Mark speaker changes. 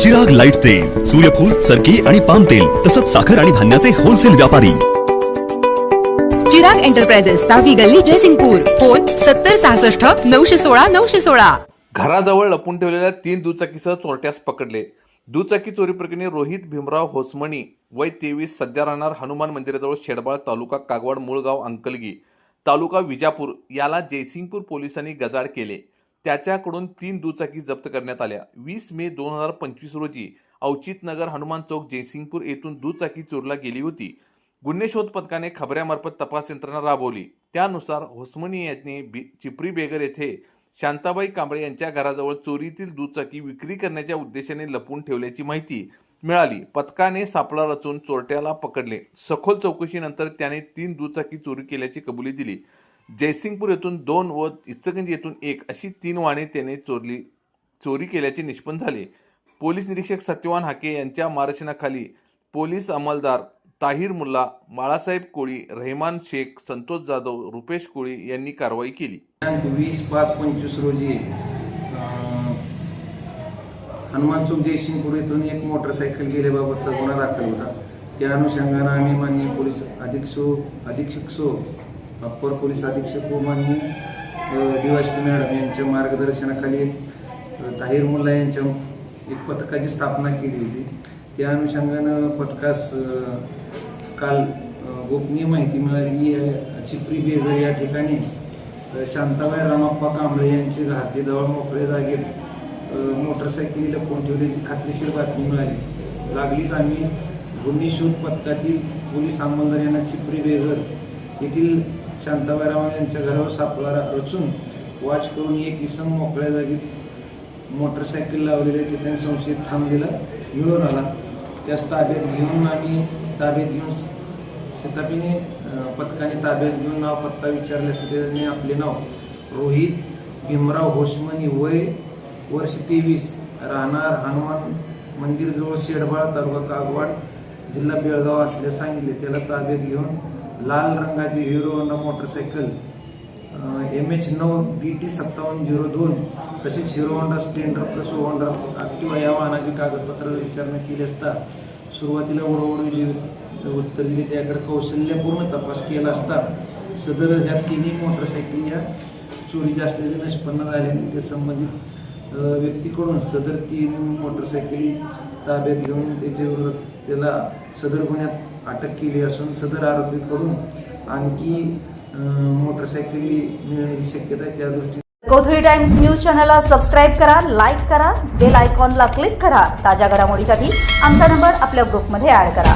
Speaker 1: Chirag light तेल सूर्यफूल सरकी आणि पाम तेल तसंच साखर आणि धान्याचे होलसेल व्यापारी.
Speaker 2: चिराग एंटरप्राइजेस सहावी गल्ली जयसिंगपूर. फोन सत्तर सहासष्ट नऊशे सोळा नऊशे सोळा.
Speaker 3: घराजवळ लपून ठेवलेल्या तीन दुचाकीसह चोरट्यास पकडले. दुचाकी चोरी प्रकरणी रोहित भीमराव होसमणी वय तेवीस सध्या राहणार हनुमान मंदिराजवळ शेडबाळ तालुका कागवाड मूळगाव अंकलगी. तालुका विजापूर याला जयसिंगपूर पोलिसांनी गजाड केले. त्याच्याकडून तीन दुचाकी जप्त करण्यात आल्या. वीस मे दोन हजार पंचवीस रोजी अवचित नगर हनुमान चौक जयसिंगपूर येथून दुचाकी चोरला गेली होती. गुन्हे शोध पथकाने खबऱ्यामार्फत तपास यंत्रणा राबवली. त्यानुसार होस्मनी यांनी चिपरी बेगर येथे शांताबाई कांबळे यांच्या घराजवळ चोरीतील दुचाकी विक्री करण्याच्या उद्देशाने लपवून ठेवल्याची माहिती मिळाली. पथकाने सापळा रचून चोरट्याला पकडले. सखोल चौकशीनंतर त्याने तीन दुचाकी चोरी केल्याची कबुली दिली. जयसिंगपूर येथून दोन व इचलकरंजी येथून एक अशी तीन वाहने त्याने चोरली चोरी केल्याचे निष्पन्न झाले. पोलीस निरीक्षक सत्यवान हाके यांच्या मार्गदर्शनाखाली पोलीस अंमलदार ताहिर मुल्ला बाळासाहेब कोळी रेहमान शेख संतोष जाधव रुपेश कोळी यांनी कारवाई केली.
Speaker 4: वीस पाच पंचवीस रोजी हनुमान चौक जयसिंगपूर येथून एक मोटरसायकल गेल्याबाबतचा गुन्हा दाखल होता. त्या अनुषंगाने आम्ही माननीय पोलीस अधीक्षक अधीक्षक सो अप्पर पोलीस अधीक्षक व माननीय मॅडम यांच्या मार्गदर्शनाखाली ताहीर मुल्ला यांच्या एक पथकाची स्थापना केली होती. त्या अनुषंगानं पथकास काल गोपनीय माहिती मिळाली की चिपरी बेगर या ठिकाणी शांताबाई रामाप्पा कांबळे यांची घाटीजवळ मोकळ्या जागेत अ, मोटरसायकली लपवून ठेवल्याची खात्रीशीर बातमी मिळाली. लागलीच आम्ही गुन्हे शोध पथकातील पोलीस अंमलदार यांना चिपरी बेघर येथील शांताबाईराव यांच्या घरावर सापळा रचून वाच करून एक इसम मोकळ्या जागी मोटरसायकल लावलेले ठिकाणी संशयित थांब दिला. मिळून आला. त्यास ताब्यात घेऊन आणि ताब्यात घेऊन शताबीने पथकाने ताब्यात घेऊन नाव पत्ता विचारल्यास त्याने आपले नाव रोहित भीमराव होशमनी वय वर्ष तेवीस राहणार हनुमान मंदिरजवळ शेडबाळ तालुका कागवाड जिल्हा बेळगाव असल्यास सांगितले. त्याला ताब्यात घेऊन लाल रंगाची Hero Honda motorcycle M H नऊ बी टी सत्तावन्न झिरो दोन तसेच Hero Honda Splendor Plus Honda Activa या वाहनाची कागदपत्र विचारणा केली असता सुरुवातीला ओढवड जी उत्तर दिली. त्याकडे कौशल्यपूर्ण तपास केला असता सदर ह्या तिन्ही मोटरसायकल या चोरीच्या असलेले निष्पन्न झाल्याने ते संबंधित व्यक्तीकडून सदर तीन मोटरसायकली ताब्यात घेऊन त्याच्यावर त्याला सदर गुन्ह्यात अटक केली असून सदर आरोपीकडून आणखी मोटरसायकली मिळण्याची शक्यता आहे त्या दृष्टीने
Speaker 5: कोथळी टाइम्स न्यूज चॅनलला सबस्क्राईब करा लाईक करा बेल आयकॉनला क्लिक करा. ताज्या घडामोडीसाठी आमचा नंबर आपल्या ग्रुपमध्ये ॲड करा.